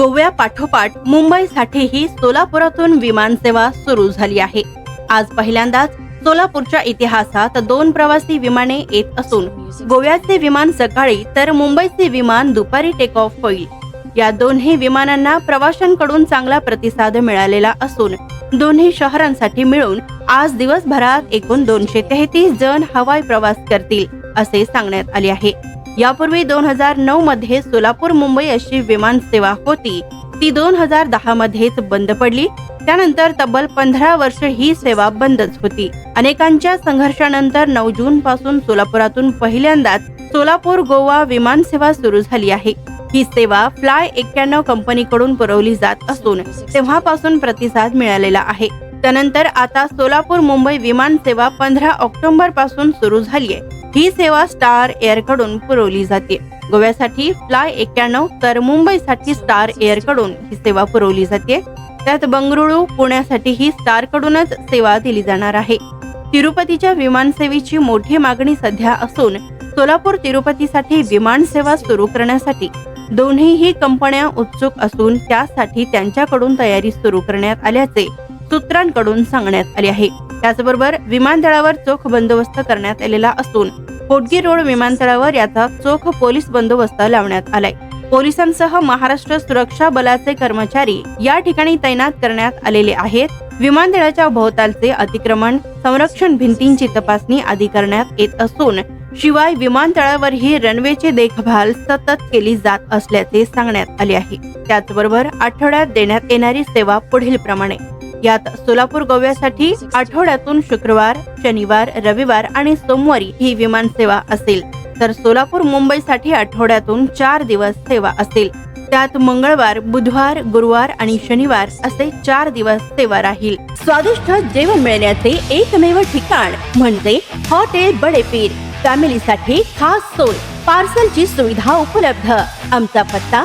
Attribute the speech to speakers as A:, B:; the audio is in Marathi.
A: गोव्या पाठोपाठ मुंबईसाठीही सोलापुरातून विमानसेवा सुरू झाली आहे. आज पहिल्यांदाच सोलापूरच्या इतिहासात दोन प्रवासी विमाने येत असून गोव्याचे विमान सकाळी तर मुंबईचे विमान दुपारी टेक ऑफ होईल. या दोन्ही विमानांना प्रवाशांकडून चांगला प्रतिसाद मिळालेला असून दोन्ही शहरांसाठी मिळून आज दिवसभरात एकूण दोनशे तेहतीस जण हवाई प्रवास करतील असे सांगण्यात आले आहे. यापूर्वी दोन हजार नऊ मध्ये सोलापूर मुंबई अशी विमान सेवा होती. ती दोन हजार दहा मध्येच बंद पडली. त्यानंतर तब्बल पंधरा वर्ष ही सेवा बंदच होती. अनेकांच्या संघर्षानंतर नऊ जून पासून सोलापुरातून पहिल्यांदाच सोलापूर गोवा विमान सेवा सुरू झाली आहे. ही सेवा फ्लाय एक्क्याण्णव कंपनीकडून पुरवली जात असून तेव्हापासून प्रतिसाद मिळालेला आहे. त्यानंतर आता सोलापूर मुंबई विमान सेवा पंधरा ऑक्टोबरपासून सुरू झाली आहे ही सेवा स्टार एअरकडून पुरवली जाते. गोव्यासाठी फ्लाय एक्क्याण्णव तर मुंबईसाठी स्टार एअरकडून ही सेवा पुरवली जाते. त्यात बंगळुरू पुण्यासाठीही स्टार कडूनच सेवा दिली जाणार आहे. तिरुपतीच्या विमानसेवेची मोठी मागणी सध्या असून सोलापूर तिरुपतीसाठी विमान सेवा सुरू करण्यासाठी दोन्हीही कंपन्या उत्सुक असून त्यासाठी त्यांच्याकडून तयारी सुरू करण्यात आल्याचे सूत्रांकडून सांगण्यात आले आहे. त्याचबरोबर विमानतळावर चोख बंदोबस्त करण्यात आलेला असून पोटगी रोड विमानतळावर याचा चोख पोलीस बंदोबस्त लावण्यात आलाय. पोलिसांसह महाराष्ट्र सुरक्षा बलाचे कर्मचारी या ठिकाणी तैनात करण्यात आलेले आहेत. विमानतळाच्या भोवतालचे अतिक्रमण संरक्षण भिंतींची तपासणी आदी करण्यात येत असून शिवाय विमानतळावरही रनवेची देखभाल सतत केली जात असल्याचे सांगण्यात आले आहे. त्याचबरोबर आठवड्यात देण्यात येणारी सेवा पुढील प्रमाणे यात सोलापूर गोव्यासाठी आठवड्यातून शुक्रवार शनिवार रविवार आणि सोमवारी ही विमान सेवा असेल. तर सोलापूर मुंबईसाठी आठवड्यातून चार दिवस सेवा असेल. त्यात मंगळवार बुधवार गुरुवार आणि शनिवार असे चार दिवस सेवा राहील. स्वादिष्ट जेवण मिळण्याचे एकमेव ठिकाण म्हणजे हॉटेल बडेपीर. फॅमिलीसाठी खास सोय पार्सलची सुविधा उपलब्ध. आमचा पत्ता